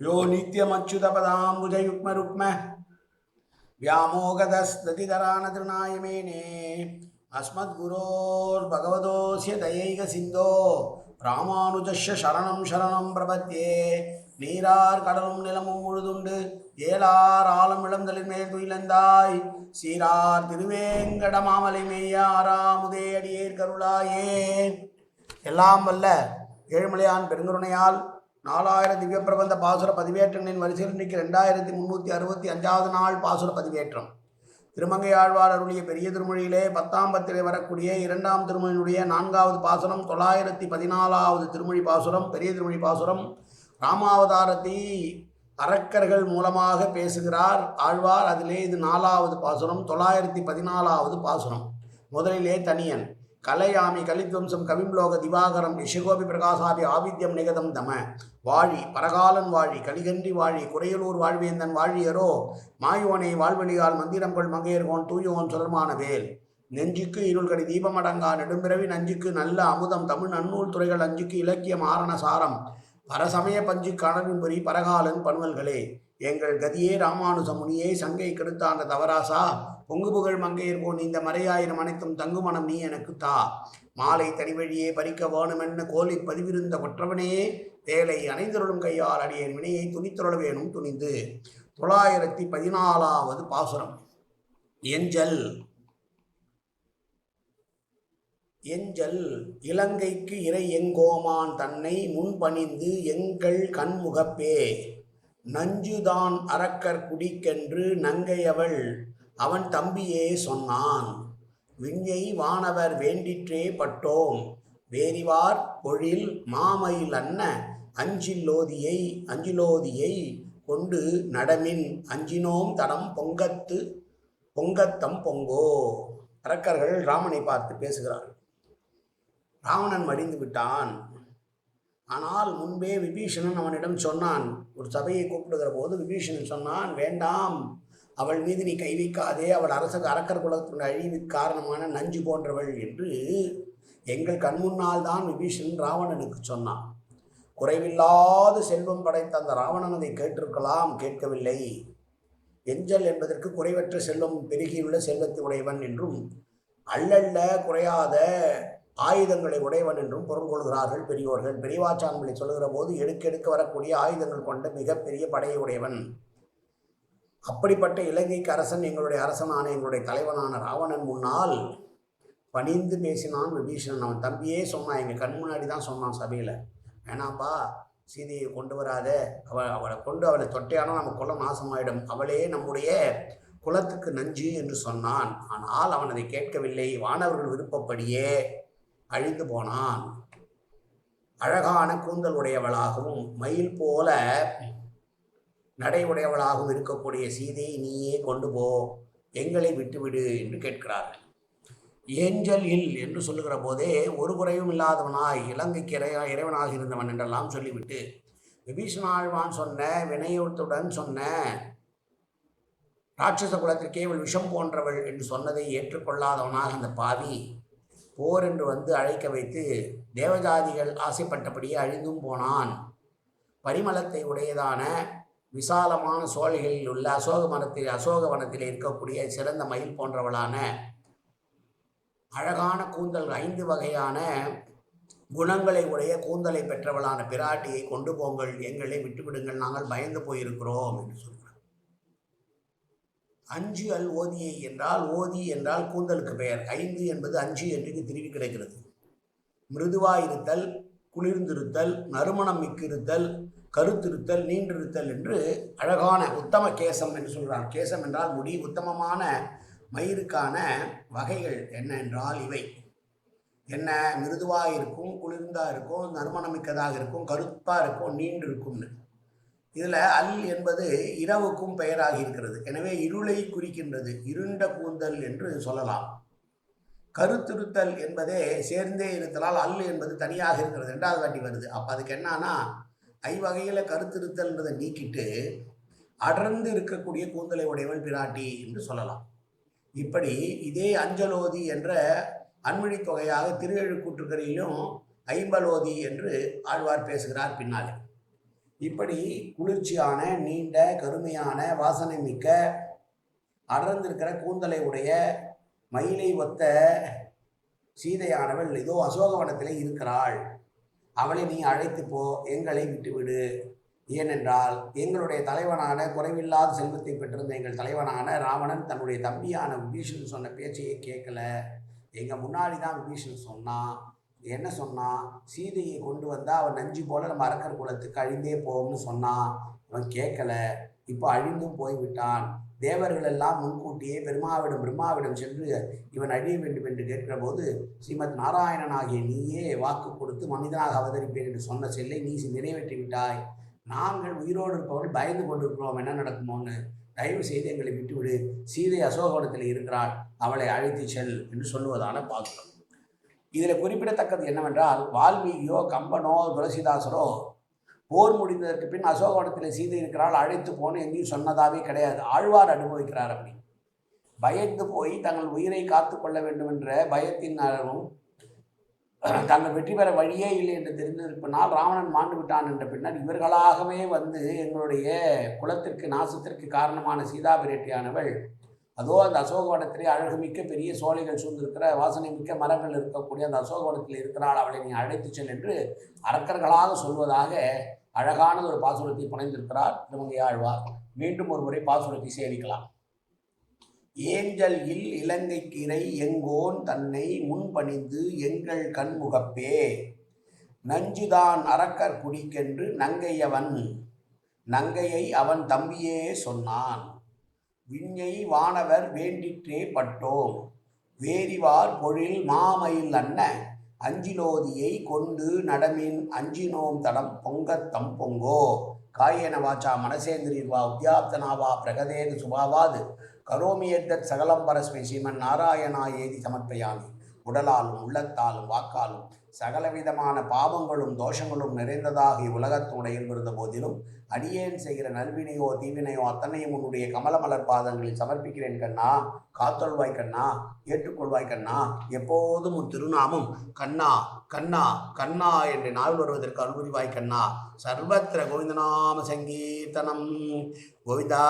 யோ நித்தியமச்சுதபதாம்புஜயுக்மருக்ம வியாமோகதஸ்ததிதரானதிருநாயமேனே அஸ்மத்குரோர் பகவதோசிய தயைக சிந்தோ ராமானுஜஸ்ய சரணம் சரணம் பிரபத்தியே நீரார் கடலும் நிலமும் முழுதுண்டு ஏலார் ஆலம் இளந்தலின் மேல் துயிலந்தாய் சீரார் திருவேங்கட மாமலை மெய்யாராமுதே அடியேர் கருளாயே எல்லாம் வல்ல ஏழ்மலையான் பெருங்குருணையால் நாலாயிரம் திவ்ய பிரபந்த பாசுர பதிவேற்றங்களின் வரிசையில் இன்றைக்கு ரெண்டாயிரத்தி முந்நூற்றி அறுபத்தி அஞ்சாவது நாள் பாசுர பதிவேற்றம். திருமங்கை ஆழ்வார் அருளிய பெரிய திருமொழியிலே பத்தாம் பத்திரை வரக்கூடிய இரண்டாம் திருமொழியினுடைய நான்காவது பாசுரம் தொள்ளாயிரத்தி பதினாலாவது திருமொழி பாசுரம் பெரிய திருமொழி பாசுரம். ராமாவதாரத்தை அரக்கர்கள் மூலமாக பேசுகிறார் ஆழ்வார். அதிலே இது நாலாவது பாசுரம் தொள்ளாயிரத்தி பதினாலாவது பாசுரம். முதலிலே தனியன். கலையாமி கலித்வம்சம் கவிம்லோக திவாகரம் ரிஷிகோபி பிரகாசாபி ஆவித்யம் நிகதம் தம. வாழி பரகாலன் வாழி கலிகன்றி வாழி குறையலூர் வாழ்வேந்தன் வாழியரோ மாயோனை வாழ்வழியால் மந்திரங்கள் மங்கையர்கோன் தூயோன் சுடர்மான வேல். நெஞ்சுக்கு இருள்கடி தீபமடங்கா நெடும்பிறவி நஞ்சுக்கு நல்ல அமுதம் தமிழ் நன்னூல் துறைகள் அஞ்சுக்கு இலக்கியம் ஆரண சாரம். பரசமய பஞ்சு கணவின்புரி பரகாலன் பணுவல்களே எங்கள் கதியே ராமானுஜ முனியே சங்கை கெடுத்தாண்ட தவராசா? பொங்கு புகழ் மங்கையர்கோன் இந்த மறையாயிரம் அனைத்தும் தங்குமணம் நீ எனக்கு தா. மாலை தனிவழியே பறிக்க வேணுமென்ன கோலி பதிவிருந்த கொற்றவனே வேலை அணைந்தருளும் கையால் அடியேன் வினையை துணித்துருள வேணும் துணிந்து. தொள்ளாயிரத்தி பதினாலாவது பாசுரம். எஞ்சல். எஞ்சல் இலங்கைக்கு இறை எங்கோமான் தன்னை முன்பணிந்து எங்கள் கண்முகப்பே. நஞ்சுதான் அரக்கர் குடிக்கென்று நங்கையவள் அவன் தம்பியே சொன்னான். விஞ்ஞை வானவர் வேண்டிற்றே பட்டோம். வேரிவார் பொழில் மாமயில் அன்ன அஞ்சிலோதியை அஞ்சிலோதியை கொண்டு நடமின் அஞ்சினோம் தடம் பொங்கத்து பொங்கத்தம் பொங்கோ. அரக்கர்கள் ராமனை பார்த்து பேசுகிறார்கள். ராவணன் மடிந்து விட்டான். ஆனால் முன்பே விபீஷணன் அவனிடம் சொன்னான் ஒரு சபையை கூப்பிடுகிற போது விபீஷணன் சொன்னான் வேண்டாம் அவள் மீது நீ கை வைக்காதே அவள் அரச அரக்கர் குலத்தின் அழிவுக்கு காரணமான நஞ்சு போன்றவள் என்று எங்கள் கண்முன்னால் தான் விபீஷணன் ராவணனுக்கு சொன்னான். குறைவில்லாத செல்வம் படைத்த அந்த ராவணன் அதை கேட்டிருக்கலாம் கேட்கவில்லை. எஞ்சல் என்பதற்கு குறைவற்ற செல்வம் பெருகியுள்ள செல்வத்தை உடையவன் என்றும் அல்லல்ல குறையாத ஆயுதங்களை உடையவன் என்றும் பொருள் கொள்கிறார்கள் பெரியோர்கள். பெரியவாச்சான்களை சொல்லுகிற போது எடுக்கெடுக்க வரக்கூடிய ஆயுதங்கள் கொண்ட மிகப்பெரிய படையை உடையவன். அப்படிப்பட்ட இலங்கைக்கு அரசன் எங்களுடைய அரசனான எங்களுடைய தலைவனான ராவணன் முன்னால் பணிந்து பேசினான் விபீஷணன் அவன் தம்பியே சொன்னான். எங்கள் கண் முன்னாடி தான் சொன்னான் சபையில். வேணாம்பா சீதையை கொண்டு வராத. அவள் அவளை கொண்டு அவளை தொட்டையானா நம்ம குலம் நாசமாயிடும். அவளே நம்முடைய குலத்துக்கு நஞ்சு என்று சொன்னான். ஆனால் அவன் அதை கேட்கவில்லை. வானவர்கள் விருப்பப்படியே அழிந்து போனான். அழகான கூந்தல் உடையவளாகவும் மயில் போல நடை உடையவளாகவும் இருக்கக்கூடிய சீதையை நீயே கொண்டு போ எங்களை விட்டுவிடு என்று கேட்கிறார்கள். ஏஞ்சல் இல் என்று சொல்லுகிற போதே ஒரு குறையும் இல்லாதவனாய் இலங்கைக்கு இறையா இறைவனாக இருந்தவன் என்றெல்லாம் சொல்லிவிட்டு விபீஷணாழ்வான் சொன்ன வினயத்துடன் சொன்ன ராட்சச குலத்திற்கே இவள் விஷம் போன்றவள் என்று சொன்னதை ஏற்றுக்கொள்ளாதவனாக அந்த பாவி போர் என்று வந்து அழைக்க வைத்து தேவஜாதிகள் ஆசைப்பட்டபடியே அழிந்தும் போனான். பரிமளத்தை உடையதான விசாலமான சோலைகளில் உள்ள அசோக மரத்தில் அசோக வனத்தில் இருக்கக்கூடிய சிறந்த மயில் போன்றவளான அழகான கூந்தல் ஐந்து வகையான குணங்களை உடைய கூந்தலை பெற்றவளான பிராட்டியை கொண்டு போங்கள் எங்களை விட்டுவிடுங்கள் நாங்கள் பயந்து போயிருக்கிறோம் என்று சொல்லி அஞ்சு அல் ஓதியை என்றால் ஓதி என்றால் கூந்தலுக்கு பெயர். ஐந்து என்பது அஞ்சு என்று திருவி கிடைக்கிறது. மிருதுவாயிருத்தல் குளிர்ந்திருத்தல் நறுமணம் மிக்கிருத்தல் கருத்திருத்தல் நீண்டிருத்தல் என்று அழகான உத்தம கேசம் என்று சொல்கிறார் கேசம் என்றால் முடி உத்தமமான மயிருக்கான வகைகள் என்ன என்றால் இவை. என்ன? மிருதுவாக இருக்கும் குளிர்ந்தா இருக்கும் நறுமணமிக்கதாக இருக்கும் கருப்பாக இருக்கும் நீண்டிருக்கும்னு. இதில் அல் என்பது இரவுக்கும் பெயராக இருக்கிறது. எனவே இருளை குறிக்கின்றது. இருண்ட கூந்தல் என்று சொல்லலாம். கருத்துருத்தல் என்பதே சேர்ந்தே இருத்தலால் அல் என்பது தனியாக இருக்கிறது. ரெண்டாவது வாட்டி வருது. அப்போ அதுக்கு என்னன்னா ஐவகையில் கருத்திருத்தல்ன்றதை நீக்கிட்டு அடர்ந்து இருக்கக்கூடிய கூந்தலை உடையவன் பிராட்டி என்று சொல்லலாம். இப்படி இதே அஞ்சலோதி என்ற அன்மொழி தொகையாக திருஎழுக்கூற்றுக்கரையிலும் ஐம்பலோதி என்று ஆழ்வார் பேசுகிறார் பின்னாலே. இப்படி குளிர்ச்சியான நீண்ட கருமையான வாசனை மிக்க அடர்ந்திருக்கிற கூந்தலை உடைய மயிலை ஒத்த சீதையானவள் இதோ அசோகவனத்திலே இருக்கிறாள். அவளை நீ அழைத்து போ எங்களை விட்டுவிடு. ஏனென்றால் எங்களுடைய தலைவனான குறைவில்லாத செல்வத்தை பெற்றிருந்த எங்கள் தலைவனான ராவணன் தன்னுடைய தம்பியான விபீஷன் சொன்ன பேச்சையே கேட்கல. எங்கள் முன்னாடி தான் விபீஷன் சொன்னான் என்ன சொன்னான் சீதையை கொண்டு வந்தால் அவன் நஞ்சு போல நம்ம அரக்கர் குலத்துக்கு அழிந்தே போகும்னு சொன்னான் அவன் கேட்கல இப்போ அழிந்தும் போய்விட்டான். தேவர்கள் எல்லாம் முன்கூட்டியே பெருமாவிடம் பிரம்மாவிடம் சென்று இவன் அழிய வேண்டும் என்று கேட்கிற போது ஸ்ரீமத் நாராயணன் ஆகிய நீயே வாக்கு கொடுத்து மனிதனாக அவதரிப்பேன் என்று சொன்ன செல்லை நீ நிறைவேற்றி விட்டாய். நாங்கள் உயிரோடு இருப்பவர்கள் பயந்து கொண்டிருக்கிறோம். என்ன நடக்குமோன்னு தயவு செய்து எங்களை விட்டுவிடு. சீதை அசோகவனத்தில் இருக்கிறாள். அவளை அழைத்து செல் என்று சொல்லுவதான பார்க்கிறோம் இதில் குறிப்பிடத்தக்கது என்னவென்றால் வால்மீகியோ கம்பனோ துளசிதாசரோ போர் முடிந்ததற்கு பின் அசோகவனத்தில் சீதை இருக்கிறாள் அழைத்து போன எங்கேயும் சொன்னதாகவே கிடையாது. ஆழ்வார் அனுபவிக்கிறார் அப்படி. பயந்து போய் தங்கள் உயிரை காத்து கொள்ள வேண்டும் என்ற பயத்தினாலும் தாங்கள் வெற்றி பெற வழியே இல்லை என்று தெரிந்திருப்பினால் ராவணன் மாண்டு விட்டான் என்ற பின்னர் இவர்களாகவே வந்து எங்களுடைய குலத்திற்கு நாசத்திற்கு காரணமான சீதா பிரேட்டியானவள் அதோ அந்த அசோகவனத்திலே அழகுமிக்க பெரிய சோலைகள் சூழ்ந்திருக்கிற வாசனை மிக்க மரங்கள் இருக்கக்கூடிய அந்த அசோகவனத்தில் இருக்கிறாள். அவளை நீ அழைத்து செல் என்று அரக்கர்களாக சொல்வதாக அழகானது ஒரு பாசுரத்தை புனைந்திருக்கிறார். திருமங்கை ஆழ்வார் மீண்டும் ஒரு முறை பாசுரத்தை சேவிக்கலாம். ஏஞ்சல் இல் இலங்கைக்கு எங்கோன் தன்னை முன்பணிந்து எங்கள் கண்முகப்பே நஞ்சுதான் அரக்கர் குடிக்கென்று நங்கையவன் நங்கையை அவன் தம்பியே சொன்னான். விஞ்ஞை வானவர் வேண்டிற்றே பட்டோம். வேரிவார் பொழில் மாமயில் அன்ன அஞ்சிலோதியை கொண்டு நடமின் அஞ்சினோம் தடம் பொங்கத்தம் பொங்கோ. காயேன வாச்சா மனசேந்திரிர்வா உத்யாப்தனாவா பிரகதேது சுபாவாது. கரோமியத்தத் சகலம் பரஸ்மை ஸ்ரீமன் நாராயணா ஏதி சமர்ப்பயாமி. உடலாலும் உள்ளத்தாலும் வாக்காலும் சகலவிதமான பாவங்களும் தோஷங்களும் நிறைந்ததாக இவ்வுலகத்தோடு இருந்த போதிலும் அடியேன் செய்கிற நல்வினையோ தீவினையோ அத்தனையும் உன்னுடைய கமலமலர் பாதங்களில் சமர்ப்பிக்கிறேன் கண்ணா. காத்தொள்வாய் கண்ணா. ஏற்றுக்கொள்வாய் கண்ணா. எப்போதும் உன் திருநாமம் கண்ணா கண்ணா கண்ணா என்று நாள் வருவதற்கு அருள்புரிவாய் கண்ணா. சர்வத்திர கோவிந்தநாம சங்கீர்த்தனம். கோவிந்தா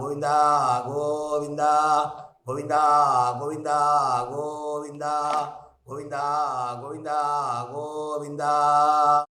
கோவிந்தா கோவிந்தா. கோவிந்தா கோவிந்தா கோவிந்தா. 고인다 고인다 고빈다.